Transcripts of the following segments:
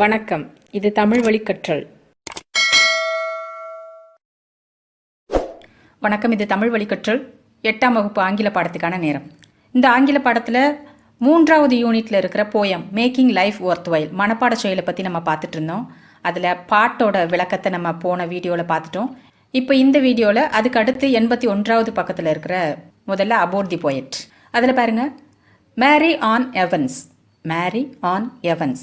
வணக்கம். இது தமிழ் வழி கற்றல் வணக்கம் இது தமிழ் வழிக்கற்றல். எட்டாம் வகுப்பு ஆங்கில பாடத்துக்கான நேரம். இந்த ஆங்கில பாடத்தில் மூன்றாவது யூனிட்ல இருக்கிற poem making life worth while மனப்பாட செயலை பற்றி நம்ம பார்த்துட்டு இருந்தோம். அதில் பாட்டோட விளக்கத்தை நம்ம போன வீடியோவில் பார்த்துட்டோம். இப்போ இந்த வீடியோவில் அதுக்கு அடுத்து எண்பத்தி ஒன்றாவது பக்கத்தில் இருக்கிற முதல்ல அபோட் தி போயட் அதில் பாருங்கள் Mary Ann Evans Mary Ann Evans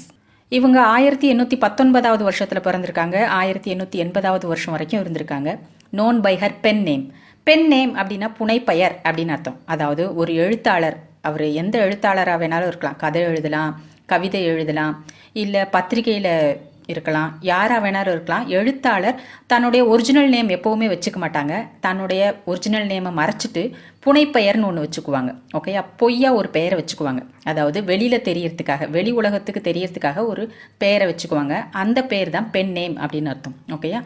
இவங்க ஆயிரத்தி எண்ணூற்றி பத்தொன்பதாவது வருஷத்தில் பிறந்திருக்காங்க. ஆயிரத்தி எண்ணூற்றி எண்பதாவது வருஷம் வரைக்கும் இருந்திருக்காங்க. Known by her pen name pen name அப்படின்னா புனைப்பெயர் அப்படின்னு அர்த்தம். அதாவது ஒரு எழுத்தாளர். அவர் எந்த எழுத்தாளராக வேணாலும் இருக்கலாம். கதை எழுதலாம் கவிதை எழுதலாம் இல்லை பத்திரிகையில் இருக்கலாம் யாராக வேணாலும் இருக்கலாம். எழுத்தாளர் தன்னுடைய ஒரிஜினல் நேம் எப்போவுமே வச்சுக்க மாட்டாங்க. தன்னுடைய ஒரிஜினல் நேமை மறைச்சிட்டு புனைப்பெயர்னு ஒன்று வச்சுக்குவாங்க. ஓகேயா பொய்யா ஒரு பெயரை வச்சுக்குவாங்க. அதாவது வெளியில் தெரியறதுக்காக வெளி உலகத்துக்கு தெரியறதுக்காக ஒரு பெயரை வச்சுக்குவாங்க. அந்த பேர் தான் பெண் நேம் அப்படின்னு அர்த்தம். ஓகேயா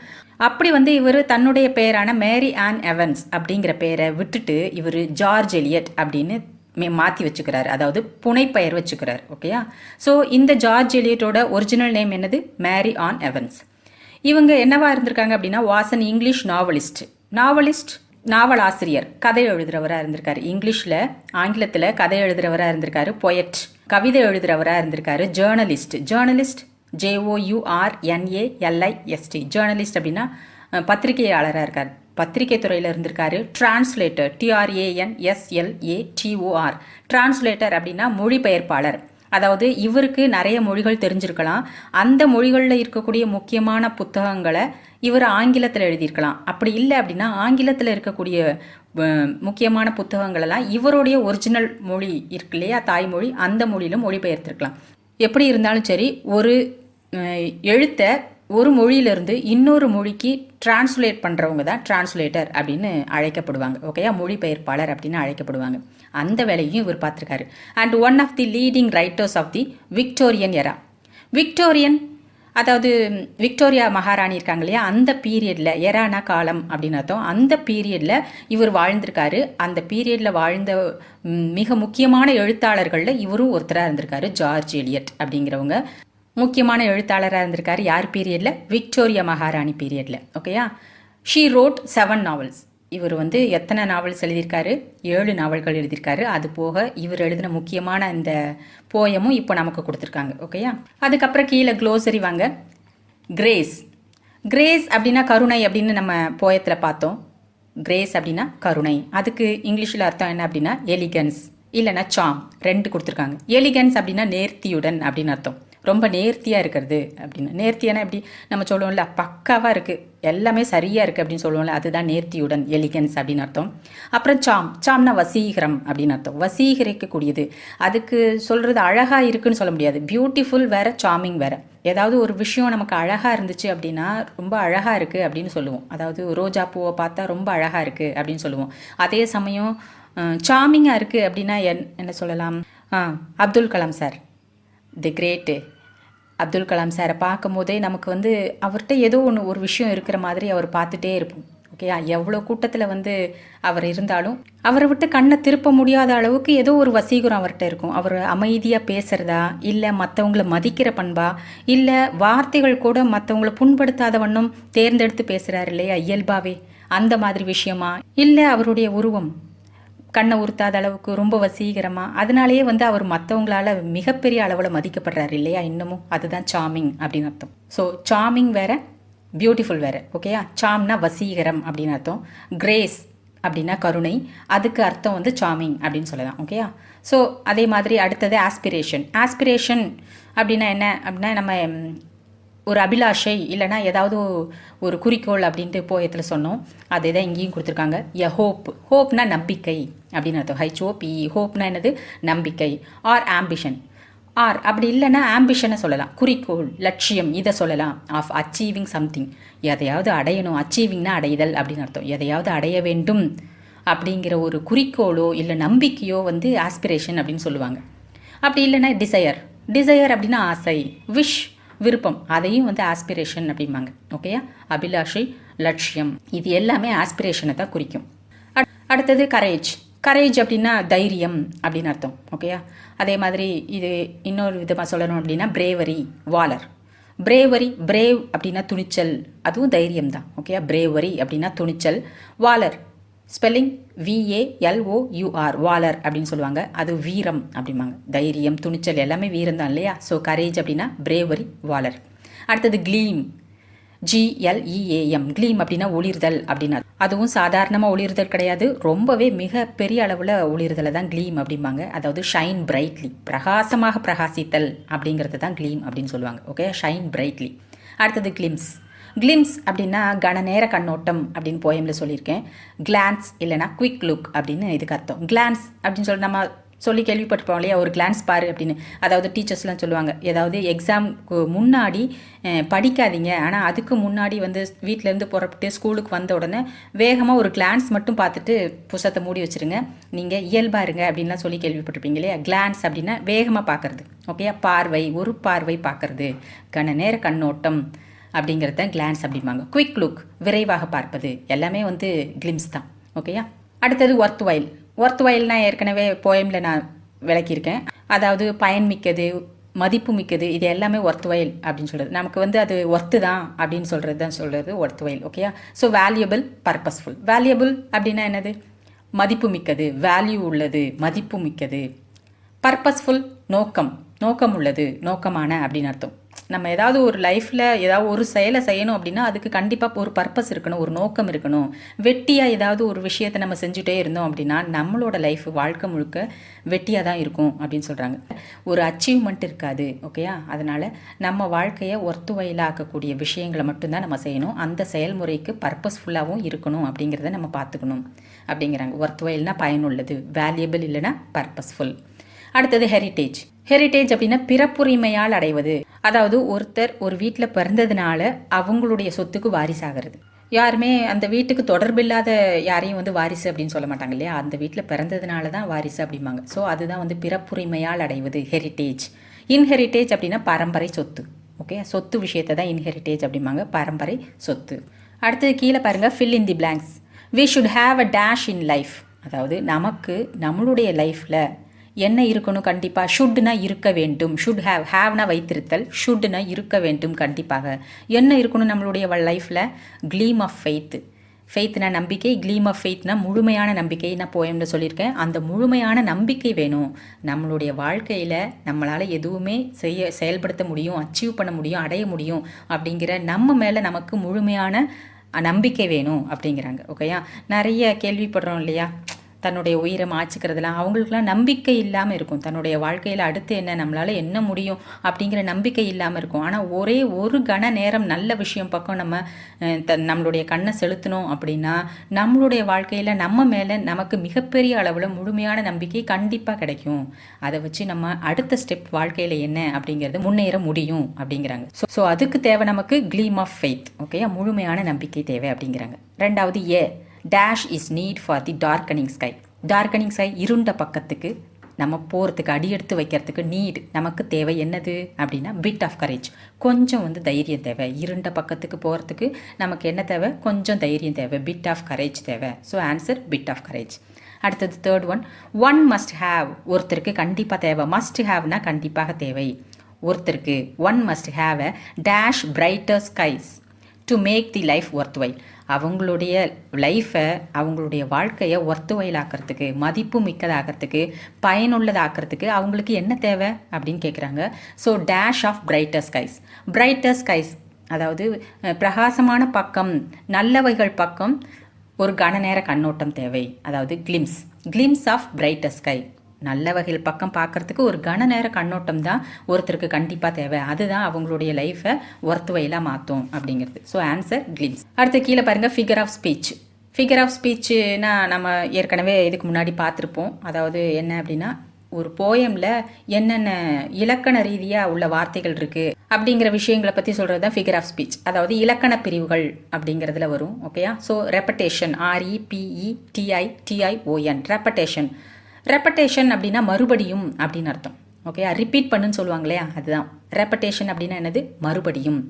அப்படி வந்து இவர் தன்னுடைய பெயரான மேரி ஆன் எவன்ஸ் அப்படிங்கிற பெயரை விட்டுட்டு இவர் ஜார்ஜ் எலியட் அப்படின்னு மே- மாற்றி வச்சுக்கிறாரு. அதாவது புனைப்பெயர் வச்சுக்கிறார். ஓகேயா ஸோ இந்த ஜார்ஜ் எலியட்டோட ஒரிஜினல் நேம் என்னது? மேரி ஆன் எவன்ஸ் இவங்க என்னவா இருந்திருக்காங்க அப்படின்னா Vasan English novelist novelist novel ஆசிரியர். கதை எழுதுறவராக இருந்திருக்காரு. இங்கிலீஷில் ஆங்கிலத்தில் கதை எழுதுறவராக இருந்திருக்காரு. பொயட் கவிதை எழுதுறவராக இருந்திருக்காரு. ஜேர்னலிஸ்ட் ஜேர்னலிஸ்ட் ஜேஓயூஆர்என்ஏஎல்ஐஎஸ்டி ஜேர்னலிஸ்ட் அப்படின்னா பத்திரிகையாளராக இருக்கார். பத்திரிகை துறையில் இருந்திருக்காரு. Translator T R A N S L A T O R translator அப்படின்னா மொழிபெயர்ப்பாளர். அதாவது இவருக்கு நிறைய மொழிகள் தெரிஞ்சிருக்கலாம். அந்த மொழிகளில் இருக்கக்கூடிய முக்கியமான புத்தகங்களை இவர் ஆங்கிலத்தில் எழுதியிருக்கலாம். அப்படி இல்லை அப்படின்னா ஆங்கிலத்தில் இருக்கக்கூடிய முக்கியமான புத்தகங்களெல்லாம் இவருடைய ஒரிஜினல் மொழி இருக்கு இல்லையா தாய்மொழி அந்த மொழியிலும் மொழிபெயர்த்திருக்கலாம். எப்படி இருந்தாலும் சரி ஒரு எழுத்தை ஒரு மொழியிலிருந்து இன்னொரு மொழிக்கு டிரான்ஸ்லேட் பண்ணுறவங்க தான் டிரான்ஸ்லேட்டர் அப்படின்னு அழைக்கப்படுவாங்க. ஓகேயா மொழிபெயர்ப்பாளர் அப்படின்னு அழைக்கப்படுவாங்க. அந்த வேலையும் இவர் பார்த்துருக்காரு. And one of the leading writers of the Victorian era Victorian அதாவது விக்டோரியா மகாராணி இருக்காங்க இல்லையா? அந்த பீரியடில் எரானா காலம் அப்படின்னு அர்த்தம். அந்த பீரியடில் இவர் வாழ்ந்திருக்காரு. அந்த பீரியடில் வாழ்ந்த மிக முக்கியமான எழுத்தாளர்களில் இவரும் ஒருத்தராக இருந்திருக்காரு. ஜார்ஜ் எலியட் அப்படிங்கிறவங்க. முக்கியமான எழுத்தாளராக இருந்திருக்காரு யார் பீரியடில் விக்டோரியா மகாராணி பீரியடில் ஓகேயா ஷீ ரோட் செவன் நாவல்ஸ் இவர் வந்து எத்தனை நாவல்ஸ் எழுதியிருக்காரு? ஏழு நாவல்கள் எழுதியிருக்காரு. அது போக இவர் எழுதின முக்கியமான இந்த போயமும் இப்போ நமக்கு கொடுத்துருக்காங்க. ஓகேயா அதுக்கப்புறம் கீழே க்ளோசரி வாங்க. கிரேஸ் கிரேஸ் அப்படின்னா கருணை அப்படின்னு நம்ம போயத்தில் பார்த்தோம். கிரேஸ் அப்படின்னா கருணை. அதுக்கு இங்கிலீஷில் அர்த்தம் என்ன அப்படின்னா எலிகன்ஸ் இல்லைன்னா சாம் ரெண்டு கொடுத்துருக்காங்க. எலிகன்ஸ் அப்படின்னா நேர்த்தியுடன் அப்படின்னு அர்த்தம். ரொம்ப நேர்த்தியாக இருக்கிறது அப்படின்னு. நேர்த்தியான எப்படி? நம்ம சொல்லுவோம்ல பக்காவாக இருக்குது எல்லாமே சரியாக இருக்குது அப்படின்னு சொல்லுவோம்ல அதுதான் நேர்த்தியுடன் எலிகன்ஸ் அப்படின்னு அர்த்தம். அப்புறம் சாம் சாம்னா வசீகரம் அப்படின்னு அர்த்தம். வசீகரிக்கக்கூடியது. அதுக்கு சொல்கிறது அழகாக இருக்குன்னு சொல்ல முடியாது. பியூட்டிஃபுல் வேற சாமிங் வேற. ஏதாவது ஒரு விஷயம் நமக்கு அழகாக இருந்துச்சு அப்படின்னா ரொம்ப அழகாக இருக்குது அப்படின்னு சொல்லுவோம். அதாவது ரோஜா பூவை பார்த்தா ரொம்ப அழகாக இருக்குது அப்படின்னு சொல்லுவோம். அதே சமயம் சாமிங்காக இருக்குது அப்படின்னா என் என்ன சொல்லலாம்? Abdul Kalam sir. The great Abdul Kalam சாரை பார்க்கும்போதே நமக்கு வந்து அவர்கிட்ட ஏதோ ஒன்று ஒரு விஷயம் இருக்கிற மாதிரி அவர் பார்த்துட்டே இருப்போம். ஓகேயா எவ்வளோ கூட்டத்தில் வந்து அவர் இருந்தாலும் அவரை விட்டு கண்ணை திருப்ப முடியாத அளவுக்கு ஏதோ ஒரு வசீகரம் அவர்கிட்ட இருக்கும். அவர் அமைதியாக பேசுகிறதா இல்லை மற்றவங்கள மதிக்கிற பண்பா? இல்லை வார்த்தைகள் கூட மற்றவங்கள புண்படுத்தாத வண்ணம் தேர்ந்தெடுத்து பேசுகிறாரு இல்லையா? இயல்பாவே. அந்த மாதிரி விஷயமா? இல்லை அவருடைய உருவம்? கண்ணை உறுத்தாத அளவுக்கு ரொம்ப வசீகரமாக அதனாலேயே வந்து அவர் மற்றவங்களால மிகப்பெரிய அளவில் மதிக்கப்படுறாரு இல்லையா இன்னமும்? அதுதான் சாமிங் அப்படின்னு அர்த்தம். ஸோ சாமிங் வேற பியூட்டிஃபுல் வேற ஓகேயா சாம்னா வசீகரம் அப்படின்னு அர்த்தம். கிரேஸ் அப்படின்னா கருணை. அதுக்கு அர்த்தம் வந்து சாமிங் அப்படின்னு சொல்லலாம் ஓகேயா ஸோ அதே மாதிரி அடுத்தது ஆஸ்பிரேஷன் ஆஸ்பிரேஷன் அப்படின்னா என்ன? அப்படின்னா நம்ம ஒரு அபிலாஷை இல்லைன்னா ஏதாவது ஒரு குறிக்கோள் அப்படின்ட்டு போயத்தில் சொன்னோம். அதே தான் இங்கேயும் கொடுத்துருக்காங்க. எ ஹோப். ஹோப்னா நம்பிக்கை அப்படின்னு அர்த்தம். ஹைச் இ ஹோப்னா என்னது? நம்பிக்கை. ஆர் ஆம்பிஷன் ஆர் அப்படி இல்லைன்னா ஆம்பிஷனை சொல்லலாம். குறிக்கோள் லட்சியம் இதை சொல்லலாம். ஆஃப் அச்சீவிங் சம்திங் எதையாவது அடையணும். அச்சீவிங்னா அடைதல் அப்படின்னு அர்த்தம். எதையாவது அடைய வேண்டும் அப்படிங்கிற ஒரு குறிக்கோளோ இல்லை நம்பிக்கையோ வந்து ஆஸ்பிரேஷன் அப்படின்னு சொல்லுவாங்க. அப்படி இல்லைன்னா டிசையர் டிசையர் அப்படின்னா ஆசை. விஷ் விருப்பம். அதையும் வந்து ஆஸ்பிரேஷன் அப்படிம்பாங்க. ஓகேயா அபிலாஷை லட்சியம். இது எல்லாமே ஆஸ்பிரேஷனை தான் குறிக்கும். அடுத்தது கரேஜ் கரேஜ் அப்படின்னா தைரியம் அப்படின்னு அர்த்தம். ஓகேயா அதே மாதிரி இது இன்னொரு விதமாக சொல்லணும் அப்படின்னா பிரேவரி வாலர் பிரேவரி பிரேவ் அப்படின்னா துணிச்சல். அதுவும் தைரியம் தான். ஓகேயா பிரேவரி அப்படின்னா துணிச்சல் வாலர் ஸ்பெல்லிங் விஏஎல்ஓயூஆர் வாலர் அப்படின்னு சொல்லுவாங்க. அது வீரம் அப்படிம்பாங்க. தைரியம் துணிச்சல் எல்லாமே வீரம் தான் இல்லையா? ஸோ கரேஜ் அப்படின்னா பிரேவரி வாலர் அடுத்தது gleam G L E A M க்ளீம் அப்படின்னா ஒளிர்தல் அப்படின்னா அதுவும் சாதாரணமாக ஒளிர்தல் கிடையாது. ரொம்பவே மிக பெரிய அளவில் ஒளிர்தலை தான் க்ளீம் அப்படிம்பாங்க. அதாவது ஷைன் பிரைட்லி பிரகாசமாக பிரகாசித்தல் அப்படிங்கிறது தான் க்ளீம் அப்படின்னு சொல்லுவாங்க. ஓகே ஷைன் பிரைட்லி அடுத்தது கிளிம்ஸ் கிளிம்ஸ் அப்படின்னா கனநேர கண்ணோட்டம் அப்படின்னு போயமில் சொல்லியிருக்கேன். கிளான்ஸ் இல்லைனா குவிக் லுக் அப்படின்னு இதுக்கு அர்த்தம். கிளான்ஸ் அப்படின்னு சொல்லி நம்ம சொல்லி கேள்விப்பட்டிருப்போம் இல்லையா? ஒரு கிளான்ஸ் பாரு அப்படின்னு. அதாவது டீச்சர்ஸ்லாம் சொல்லுவாங்க. ஏதாவது எக்ஸாம்க்கு முன்னாடி படிக்காதீங்க. ஆனால் அதுக்கு முன்னாடி வந்து வீட்டிலேருந்து புறப்பட்டு ஸ்கூலுக்கு வந்த உடனே வேகமாக ஒரு கிளான்ஸ் மட்டும் பார்த்துட்டு புஸ்தகத்தை மூடி வச்சிருங்க. நீங்கள் இயல்பாக இருங்க அப்படின்லாம் சொல்லி கேள்விப்பட்டிருப்பீங்க இல்லையா? கிளான்ஸ் அப்படின்னா வேகமாக பார்க்கறது. ஓகேயா பார்வை ஒரு பார்வை பார்க்குறது. கண நேர கண்ணோட்டம். அப்படிங்கிறத கிளான்ஸ் அப்படிம்பாங்க. குவிக் லுக் விரைவாக பார்ப்பது. எல்லாமே வந்து கிளிம்ஸ் தான். ஓகேயா அடுத்தது ஒர்த் வயல் ஒர்த் வயல்னா ஏற்கனவே போயமில் நான் விளக்கியிருக்கேன். அதாவது பயன்மிக்கது மதிப்பு மிக்கது இது எல்லாமே ஒர்த் வயல் அப்படின்னு சொல்கிறது நமக்கு வந்து அது ஒர்த்து தான் அப்படின்னு சொல்கிறது தான் சொல்கிறது ஒர்த் வயல் ஓகேயா ஸோ வேல்யூபிள் பர்பஸ்ஃபுல் வேல்யூபிள் அப்படின்னா என்னது? மதிப்பு மிக்கது வேல்யூ உள்ளது மதிப்பு மிக்கது. பர்பஸ்ஃபுல் நோக்கம். நோக்கம் உள்ளது நோக்கமான அப்படின்னு அர்த்தம். நம்ம ஏதாவது ஒரு லைஃப்பில் ஏதாவது ஒரு செயலை செய்யணும் அப்படின்னா அதுக்கு கண்டிப்பாக ஒரு பர்பஸ் இருக்கணும் ஒரு நோக்கம் இருக்கணும். வெட்டியாக ஏதாவது ஒரு விஷயத்தை நம்ம செஞ்சுட்டே இருந்தோம் அப்படின்னா நம்மளோட லைஃப் வாழ்க்கை முழுக்க வெட்டியாக தான் இருக்கும் அப்படின்னு சொல்கிறாங்க ஒரு அச்சீவ்மெண்ட் இருக்காது ஓகேயா அதனால் நம்ம வாழ்க்கையை ஒர்த்துவயலாக்கக்கூடிய விஷயங்களை மட்டும்தான் நம்ம செய்யணும். அந்த செயல்முறைக்கு பர்பஸ்ஃபுல்லாகவும் இருக்கணும் அப்படிங்கிறத நம்ம பார்த்துக்கணும் அப்படிங்கிறாங்க. ஒர்த்துவயல்னா பயனுள்ளது வேல்யூபிள் இல்லைன்னா பர்பஸ்ஃபுல் அடுத்தது ஹெரிட்டேஜ் ஹெரிட்டேஜ் அப்படின்னா பிறப்புரிமையால் அடைவது. அதாவது ஒருத்தர் ஒரு வீட்டில் பிறந்ததுனால அவங்களுடைய சொத்துக்கு வாரிசாகிறது. யாருமே அந்த வீட்டுக்கு தொடர்பில்லாத யாரையும் வந்து வாரிசு அப்படின்னு சொல்ல மாட்டாங்க இல்லையா? அந்த வீட்டில் பிறந்ததுனால தான் வாரிசு அப்படிம்பாங்க. ஸோ அதுதான் வந்து பிறப்புரிமையால் அடைவது ஹெரிட்டேஜ் இன்ஹெரிட்டேஜ் அப்படின்னா பரம்பரை சொத்து. ஓகே சொத்து விஷயத்தை தான் இன்ஹெரிட்டேஜ் அப்படிம்பாங்க. பரம்பரை சொத்து. அடுத்தது கீழே பாருங்க fill in the blanks we should have a dash in life அதாவது நமக்கு நம்மளுடைய லைஃப்பில் என்ன இருக்கணும் கண்டிப்பாக ஷுட்னா இருக்க வேண்டும். ஷுட் ஹேவ் ஹேவ்னா வைத்திருத்தல். ஷுட்னா இருக்க வேண்டும் கண்டிப்பாக. என்ன இருக்கணும் நம்மளுடைய லைஃப்பில் க்ளீம் ஆஃப் ஃபெய்த்து ஃபெய்த்னா நம்பிக்கை க்ளீம் ஆஃப் ஃபெய்த்னா முழுமையான நம்பிக்கை. நான் போயம்னு சொல்லியிருக்கேன். அந்த முழுமையான நம்பிக்கை வேணும். நம்மளுடைய வாழ்க்கையில் நம்மளால் எதுவுமே செய்ய செயல்படுத்த முடியும் அச்சீவ் பண்ண முடியும் அடைய முடியும் அப்படிங்கிற நம்ம மேலே நமக்கு முழுமையான நம்பிக்கை வேணும் அப்படிங்கிறாங்க. ஓகேயா நிறைய கேள்விப்படுறோம் இல்லையா? தன்னுடைய உயிரை மாச்சிக்கிறதுலாம் அவங்களுக்குலாம் நம்பிக்கை இல்லாமல் இருக்கும். தன்னுடைய வாழ்க்கையில் அடுத்து என்ன நம்மளால் என்ன முடியும் அப்படிங்கிற நம்பிக்கை இல்லாமல் இருக்கும். ஆனால் ஒரே ஒரு கண நேரம் நல்ல விஷயம் பக்கம் நம்ம த நம்மளுடைய கண்ணை செலுத்தணும் அப்படின்னா நம்மளுடைய வாழ்க்கையில் நம்ம மேலே நமக்கு மிகப்பெரிய அளவில் முழுமையான நம்பிக்கை கண்டிப்பாக கிடைக்கும். அதை வச்சு நம்ம அடுத்த ஸ்டெப் வாழ்க்கையில் என்ன அப்படிங்கிறது முன்னேற முடியும் அப்படிங்கிறாங்க. ஸோ ஸோ அதுக்கு தேவை நமக்கு க்ளீம் ஆஃப் ஃபெய்த் ஓகேயா முழுமையான நம்பிக்கை தேவை அப்படிங்கிறாங்க. ரெண்டாவது a. Dash is need for the darkening sky darkening sky இருண்ட பக்கத்துக்கு நம்ம போகிறதுக்கு அடி எடுத்து வைக்கிறதுக்கு நீட் நமக்கு தேவை என்னது? அப்படின்னா பிட் ஆஃப் கரேஜ் கொஞ்சம் வந்து தைரியம் தேவை. இருண்ட பக்கத்துக்கு போகிறதுக்கு நமக்கு என்ன தேவை? கொஞ்சம் தைரியம் தேவை. பிட் ஆஃப் கரேஜ் தேவை. So answer bit of courage அடுத்தது third one one must have ஒருத்தருக்கு கண்டிப்பாக தேவை. மஸ்ட் ஹாவ்னா கண்டிப்பாக தேவை. ஒருத்தருக்கு one must have a dash brighter skies to make the life worth while அவங்களுடைய லைஃப்பை அவங்களுடைய வாழ்க்கையை ஒர்த்து மதிப்பு மிக்கதாகிறதுக்கு பயனுள்ளதாக்கிறதுக்கு அவங்களுக்கு என்ன தேவை அப்படின்னு கேட்குறாங்க so dash of brighter skies brighter skies அதாவது பிரகாசமான பக்கம் நல்லவைகள் பக்கம் ஒரு கனநேர கண்ணோட்டம் தேவை. அதாவது glimpse glimpse of brighter sky நல்ல வகையில் பக்கம் பார்க்கறதுக்கு ஒரு கன நேர கண்ணோட்டம் தான் ஒருத்தருக்கு கண்டிப்பாக தேவை. அதுதான் அவங்களுடைய லைஃப்பை ஒர்த்துவையிலாக மாற்றும் அப்படிங்கிறது. ஸோ ஆன்சர் கிளிம்ஸ் அடுத்து கீழே பாருங்கள் figure of speech figure of ஸ்பீச்சுனா நம்ம ஏற்கனவே இதுக்கு முன்னாடி பார்த்துருப்போம். அதாவது என்ன அப்படின்னா ஒரு போயமில் என்னென்ன இலக்கண ரீதியாக உள்ள வார்த்தைகள் இருக்குது அப்படிங்கிற விஷயங்களை பற்றி சொல்கிறது தான் ஃபிகர் ஆஃப் ஸ்பீச் அதாவது இலக்கண பிரிவுகள் அப்படிங்கிறதுல வரும் ஓகேயா ஸோ ரெப்படேஷன் ஆர்இபிஇ டிஐ டிஐஓஎன் ரெப்படேஷன் ரெப்படேஷன் அப்படின்னா மறுபடியும் அப்படின்னு அர்த்தம். ஓகே ரிப்பீட் பண்ணுன்னு சொல்லுவாங்க இல்லையா? அதுதான். ரெப்படேஷன் அப்படின்னா என்னது? மறுபடியும்.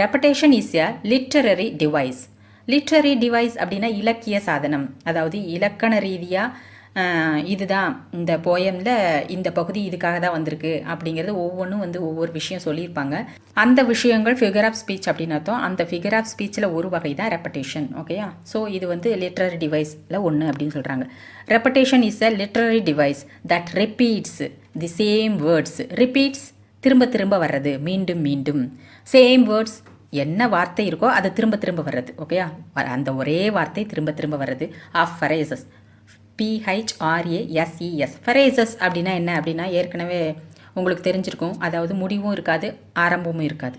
Repetition is a literary device literary device அப்படின்னா இலக்கிய சாதனம். அதாவது இலக்கண ரீதியாக இதுதான். இந்த போயமில் இந்த பகுதி இதுக்காக தான் வந்திருக்கு அப்படிங்கிறது ஒவ்வொன்றும் வந்து ஒவ்வொரு விஷயம் சொல்லியிருப்பாங்க. அந்த விஷயங்கள் ஃபிகர் ஆஃப் ஸ்பீச் அப்படின்னு அர்த்தம். அந்த ஃபிகர் ஆஃப் ஸ்பீச்சில் ஒரு வகை தான் ரெப்படேஷன் ஓகேயா ஸோ இது வந்து லிட்ரரி டிவைஸில் ஒன்று அப்படின்னு சொல்கிறாங்க repetition is a literary device that repeats the same words repeats திரும்ப திரும்ப வர்றது. மீண்டும் மீண்டும். சேம் வேர்ட்ஸ் என்ன வார்த்தை இருக்கோ அது திரும்ப திரும்ப வர்றது ஓகேயா அந்த ஒரே வார்த்தை திரும்ப திரும்ப வர்றது. ஆஃப் ஃபரேசஸ் பிஹெச்ஆர்ஏஎஸ்இஎஸ் ஃபரேசஸ் அப்படின்னா என்ன? அப்படின்னா ஏற்கனவே உங்களுக்கு தெரிஞ்சிருக்கும். அதாவது முடிவும் இருக்காது ஆரம்பமும் இருக்காது.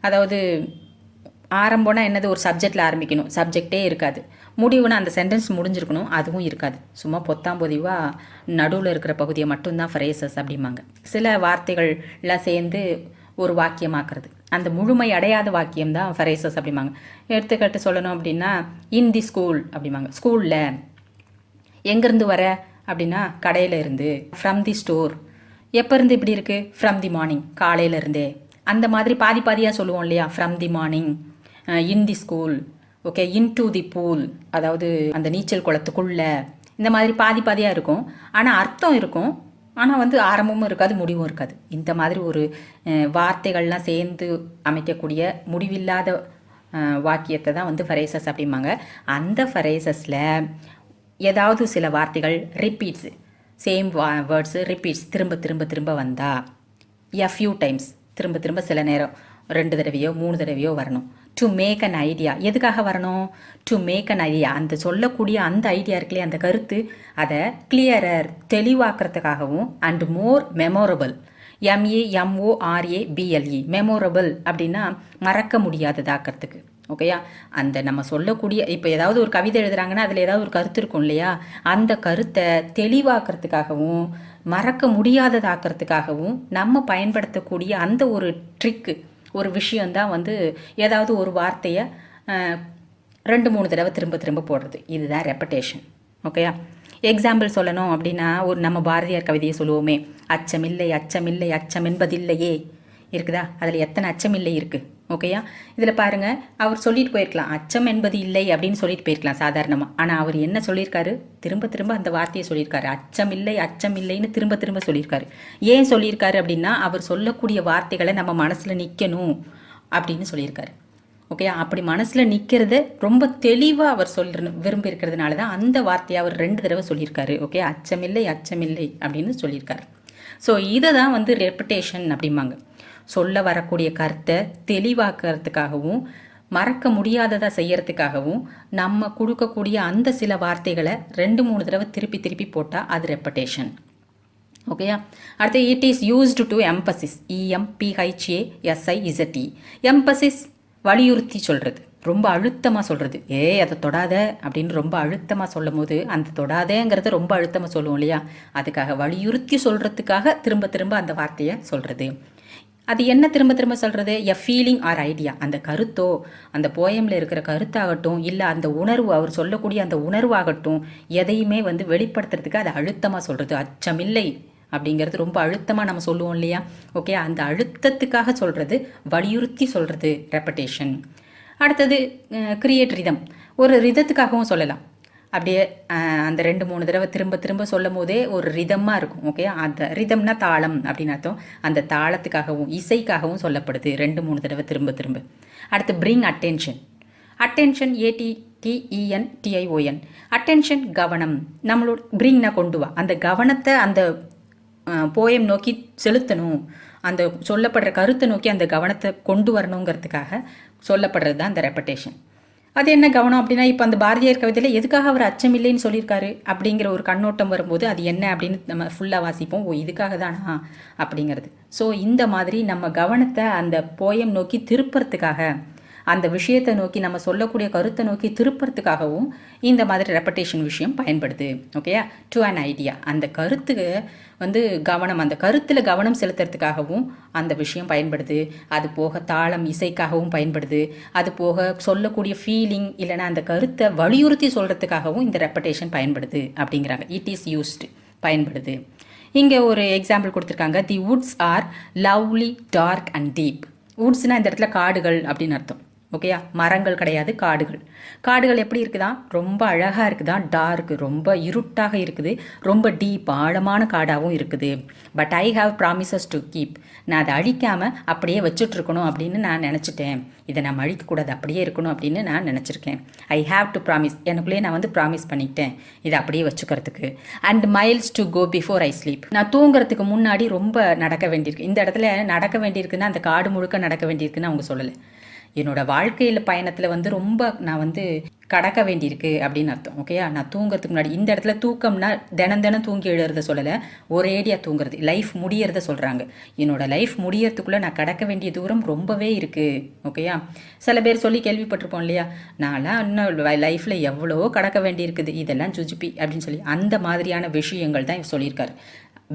அதாவது ஆரம்பம்னா என்னது? ஒரு சப்ஜெக்டில் ஆரம்பிக்கணும். சப்ஜெக்டே இருக்காது. முடிவுனா அந்த சென்டென்ஸ் முடிஞ்சிருக்கணும். அதுவும் இருக்காது. சும்மா பொத்தாம் பொதிவாக நடுவில் இருக்கிற பகுதியை மட்டும்தான் ஃப்ரேசஸ் அப்படிம்பாங்க. சில வார்த்தைகள்லாம் சேர்ந்து ஒரு வாக்கியமாக்குறது. அந்த முழுமை அடையாத வாக்கியம் தான் ஃப்ரேசஸ் அப்படிம்பாங்க. எடுத்துக்காட்டு சொல்லணும் அப்படின்னா இன் தி ஸ்கூல் அப்படிம்பாங்க. ஸ்கூலில் எங்கேருந்து வர? அப்படின்னா கடையில் இருந்து. ஃப்ரம் தி ஸ்டோர் எப்போ இருந்து இப்படி இருக்குது ஃப்ரம் தி மார்னிங் காலையில இருந்தே. அந்த மாதிரி பாதி பாதியாக சொல்லுவோம் இல்லையா? From the morning in the school okay into the pool அதாவது அந்த நீச்சல் குளத்துக்குள்ள. இந்த மாதிரி பாதி பாதியாக இருக்கும். ஆனால் அர்த்தம் இருக்கும். ஆனால் வந்து ஆரம்பமும் இருக்காது முடிவும் இருக்காது. இந்த மாதிரி ஒரு வார்த்தைகள்லாம் சேர்ந்து அமைக்கக்கூடிய முடிவில்லாத வாக்கியத்தை தான் வந்து ஃபரேசஸ் அப்படிம்பாங்க. அந்த ஃபரேசஸில் ஏதாவது சில வார்த்தைகள் ரிப்பீட்ஸு சேம் வேர்ட்ஸு ரிப்பீட்ஸ் திரும்ப திரும்ப திரும்ப வந்தா எ ஃபியூ டைம்ஸ் திரும்ப திரும்ப சில நேரம் ரெண்டு தடவையோ மூணு தடவையோ வரணும். டு மேக் அன் ஐடியா எதுக்காக வரணும்? டு மேக் அன் ஐடியா அந்த சொல்லக்கூடிய அந்த ஐடியா இருக்குல்லையே அந்த கருத்து அதை clearer தெளிவாக்குறதுக்காகவும் and more memorable M A M O R A B L E memorable அப்படின்னா மறக்க முடியாததாக்கிறதுக்கு. ஓகேயா அந்த நம்ம சொல்லக்கூடிய இப்போ ஏதாவது ஒரு கவிதை எழுதுறாங்கன்னா அதில் ஏதாவது ஒரு கருத்து இருக்கும் இல்லையா? அந்த கருத்தை தெளிவாக்குறதுக்காகவும் மறக்க முடியாததாக்கிறதுக்காகவும் நம்ம பயன்படுத்தக்கூடிய அந்த ஒரு ட்ரிக்கு ஒரு விஷயந்தான் வந்து ஏதாவது ஒரு வார்த்தையை ரெண்டு மூணு தடவை திரும்ப திரும்ப போடுறது. இதுதான் ரெப்படேஷன் ஓகேயா எக்ஸாம்பிள் சொல்லணும் அப்படின்னா ஒரு நம்ம பாரதியார் கவிதையை சொல்லுவோமே அச்சமில்லை அச்சமில்லை அச்சம் என்பதில்லையே. இருக்குதா? அதில் எத்தனை அச்சமில்லை இருக்குது ஓகேயா? இதில் பாருங்க அவர் சொல்லிட்டு போயிருக்கலாம். அச்சம் என்பது இல்லை அப்படின்னு சொல்லிட்டு போயிருக்கலாம் சாதாரணமாக ஆனால் அவர் என்ன சொல்லியிருக்காரு? திரும்ப திரும்ப அந்த வார்த்தையை சொல்லியிருக்காரு. அச்சம் இல்லை அச்சம் இல்லைன்னு திரும்ப திரும்ப சொல்லியிருக்காரு. ஏன் சொல்லியிருக்காரு அப்படின்னா அவர் சொல்லக்கூடிய வார்த்தைகளை நம்ம மனசில் நிற்கணும் அப்படின்னு சொல்லியிருக்காரு. ஓகே அப்படி மனசில் நிற்கிறத ரொம்ப தெளிவாக அவர் சொல்ற விரும்பி இருக்கிறதுனால தான் அந்த வார்த்தையை அவர் ரெண்டு தடவை சொல்லியிருக்காரு. ஓகே அச்சமில்லை அச்சமில்லை அப்படின்னு சொல்லியிருக்காரு. ஸோ இதை தான் வந்து ரெப்புடேஷன் அப்படிம்பாங்க. சொல்ல வரக்கூடிய கருத்தை தெளிவாக்குறதுக்காகவும் மறக்க முடியாததை செய்யறதுக்காகவும் நம்ம கொடுக்கக்கூடிய அந்த சில வார்த்தைகளை ரெண்டு மூணு தடவை திருப்பி திருப்பி போட்டால் அது ரெப்படேஷன் ஓகேயா அடுத்து it is used to emphasis E M P H A S I Z E emphasis வலியுறுத்தி சொல்கிறது ரொம்ப அழுத்தமாக சொல்கிறது ஏய் அதை தொடாத அப்படின்னு ரொம்ப அழுத்தமாக சொல்லும் போது அந்த தொடாதேங்கிறத ரொம்ப அழுத்தமாக சொல்லுவோம் இல்லையா? அதுக்காக வலியுறுத்தி சொல்கிறதுக்காக திரும்ப திரும்ப அந்த வார்த்தையை சொல்கிறது அது என்ன திரும்ப திரும்ப சொல்கிறது எ ஃபீலிங் ஆர் ஐடியா அந்த கருத்தோ அந்த போயமில் இருக்கிற கருத்தாகட்டும் இல்லை அந்த உணர்வு அவர் சொல்லக்கூடிய அந்த உணர்வாகட்டும் எதையுமே வந்து வெளிப்படுத்துறதுக்கு அதை அழுத்தமாக சொல்கிறது அச்சமில்லை அப்படிங்கிறது ரொம்ப அழுத்தமாக நம்ம சொல்லுவோம் இல்லையா? ஓகே அந்த அழுத்தத்துக்காக சொல்கிறது வலியுறுத்தி சொல்கிறது ரெப்படேஷன் அடுத்தது கிரியேட் ரிதம் ஒரு ரிதத்துக்காகவும் சொல்லலாம். அப்படியே அந்த ரெண்டு மூணு தடவை திரும்ப திரும்ப சொல்லும் போதே ஒரு ரிதமாக இருக்கும் ஓகே அந்த ரிதம்னா தாளம் அப்படின்னு அர்த்தம். அந்த தாளத்துக்காகவும் இசைக்காகவும் சொல்லப்படுது. ரெண்டு மூணு தடவை திரும்ப திரும்ப. அடுத்து bring attention attention A T T E N T I O N attention கவனம். நம்மளோட பிரிங்னா கொண்டு வா. அந்த கவனத்தை அந்த போயம் நோக்கி செலுத்தணும். அந்த சொல்லப்படுற கருத்தை நோக்கி அந்த கவனத்தை கொண்டு வரணுங்கிறதுக்காக சொல்லப்படுறது தான் அந்த ரெப்படேஷன் அது என்ன கவனம் அப்படின்னா இப்போ அந்த பாரதியார் கவிதையில் எதுக்காக அவர் அச்சமில்லைன்னு சொல்லியிருக்காரு அப்படிங்கிற ஒரு கண்ணோட்டம் வரும்போது அது என்ன அப்படின்னு நம்ம ஃபுல்லாக வாசிப்போம். ஓ இதுக்காக தானா? அப்படிங்கிறது. ஸோ இந்த மாதிரி நம்ம கவனத்தை அந்த போயம் நோக்கி திருப்புறதுக்காக அந்த விஷயத்தை நோக்கி நம்ம சொல்லக்கூடிய கருத்தை நோக்கி திருப்புறதுக்காகவும் இந்த மாதிரி ரெப்படேஷன் விஷயம் பயன்படுது. ஓகேயா டு அன் ஐடியா அந்த கருத்துக்கு வந்து கவனம் அந்த கருத்தில் கவனம் செலுத்துறதுக்காகவும் அந்த விஷயம் பயன்படுது. அது போக தாளம் இசைக்காகவும் பயன்படுது. அது போக சொல்லக்கூடிய ஃபீலிங் இல்லைன்னா அந்த கருத்தை வலியுறுத்தி சொல்கிறதுக்காகவும் இந்த ரெப்படேஷன் பயன்படுது அப்படிங்கிறாங்க. இட் இஸ் யூஸ்டு பயன்படுது. இங்கே ஒரு எக்ஸாம்பிள் கொடுத்துருக்காங்க. The woods are lovely dark and deep வுட்ஸ்னால் இந்த இடத்துல காடுகள் அப்படின்னு அர்த்தம். ஓகேயா மரங்கள் கிடையாது காடுகள். காடுகள் எப்படி இருக்குதா? ரொம்ப அழகாக இருக்குதா? டார்க் ரொம்ப இருட்டாக இருக்குது. ரொம்ப டீப் ஆழமான காடாகவும் இருக்குது. But I have promises to keep நான் அதை அழிக்காமல் அப்படியே வச்சுட்ருக்கணும் அப்படின்னு நான் நினச்சிட்டேன். இதை நம்ம அழிக்கக்கூடாது அப்படியே இருக்கணும் அப்படின்னு நான் நினச்சிருக்கேன். ஐ ஹாவ் டு ப்ராமிஸ் எனக்குள்ளேயே நான் வந்து ப்ராமிஸ் பண்ணிக்கிட்டேன் இதை அப்படியே வச்சுக்கிறதுக்கு. And miles to go before I sleep நான் தூங்குறதுக்கு முன்னாடி ரொம்ப நடக்க வேண்டியிருக்கு. இந்த இடத்துல நடக்க வேண்டியிருக்குன்னா அந்த காடு முழுக்க நடக்க வேண்டியிருக்குன்னு அவங்க சொல்லலை. என்னோட வாழ்க்கையில் பயணத்தில் வந்து ரொம்ப நான் வந்து கடக்க வேண்டியிருக்கு அப்படின்னு அர்த்தம் ஓகேயா நான் தூங்குறதுக்கு முன்னாடி இந்த இடத்துல தூக்கம்னா தினம் தினம் தூங்கி எழுறத சொல்லலை ஒரேடியாக தூங்குறது லைஃப் முடியறத சொல்கிறாங்க என்னோட லைஃப் முடியறதுக்குள்ளே நான் கடக்க வேண்டிய தூரம் ரொம்பவே இருக்குது ஓகேயா சில பேர் சொல்லி கேள்விப்பட்டிருப்போம் இல்லையா? நான்லாம் இன்னும் லைஃப்பில் எவ்வளோ கடக்க வேண்டியிருக்குது இதெல்லாம் ஜுஜிபி அப்படின்னு சொல்லி அந்த மாதிரியான விஷயங்கள் தான் சொல்லியிருக்காரு.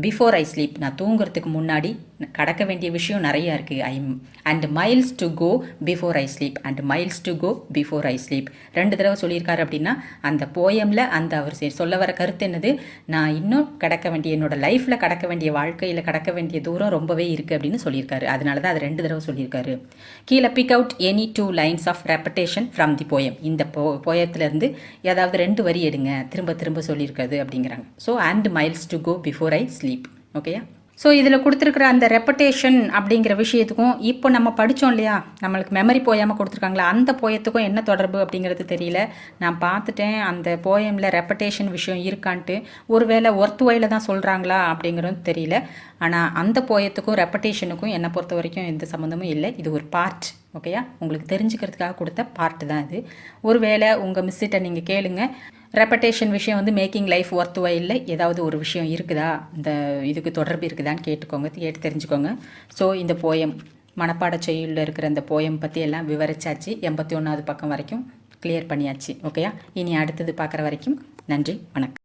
பிஃபோர் ஐ ஸ்லீப் நான் தூங்குறதுக்கு முன்னாடி கடக்க வேண்டிய விஷயம் நிறையா இருக்குது I and miles to go before I sleep and miles to go before I sleep ரெண்டு தடவை சொல்லியிருக்காரு அப்படின்னா அந்த போயமில் அந்த அவர் சொல்ல வர கருத்து என்னது? நான் இன்னும் கடக்க வேண்டிய என்னோடய லைஃப்பில் கடக்க வேண்டிய வாழ்க்கையில் கடக்க வேண்டிய தூரம் ரொம்பவே இருக்குது அப்படின்னு சொல்லியிருக்காரு. அதனால தான் அது ரெண்டு தடவை சொல்லியிருக்காரு. கீழே pick out any two lines of repetition from the poem இந்த போ போயத்துலேருந்து ஏதாவது ரெண்டு வரி எடுங்க. திரும்ப திரும்ப சொல்லியிருக்காது அப்படிங்கிறாங்க. So and miles to go before I sleep ஓகேயா ஸோ இதில் கொடுத்துருக்குற அந்த ரெப்படேஷன் அப்படிங்கிற விஷயத்துக்கும் இப்போ நம்ம படித்தோம் இல்லையா? நம்மளுக்கு மெமரி போயாமல் கொடுத்துருக்காங்களா? அந்த போயத்துக்கும் என்ன தொடர்பு அப்படிங்கிறது தெரியல. நான் பார்த்துட்டேன் அந்த போயமில் ரெப்படேஷன் விஷயம் இருக்கான்ட்டு. ஒருவேளை ஒர்த் வாயில் தான் சொல்கிறாங்களா அப்படிங்கிறது தெரியல. ஆனால் அந்த போயத்துக்கும் ரெப்படேஷனுக்கும் என்னை பொறுத்த வரைக்கும் எந்த சம்மந்தமும் இல்லை. இது ஒரு பார்ட் ஓகேயா உங்களுக்கு தெரிஞ்சுக்கிறதுக்காக கொடுத்த பார்ட் தான் இது. ஒருவேளை உங்கள் மிஸ்ஸிட்ட நீங்கள் கேளுங்கள் ரெப்படேஷன் விஷயம் வந்து மேக்கிங் லைஃப் ஒர்த் இல்லை? ஏதாவது ஒரு விஷயம் இருக்குதா? இந்த இதுக்கு தொடர்பு இருக்குதான்னு கேட்டுக்கோங்க கேட்டு தெரிஞ்சுக்கோங்க. ஸோ இந்த போயம் மனப்பாட செய்யுளில் இருக்கிற அந்த போயம் பற்றி எல்லாம் விவரிச்சாச்சு. எண்பத்தி ஒன்றாவது பக்கம் வரைக்கும் கிளியர் பண்ணியாச்சு. ஓகேயா இனி அடுத்தது பார்க்குற வரைக்கும் நன்றி வணக்கம்.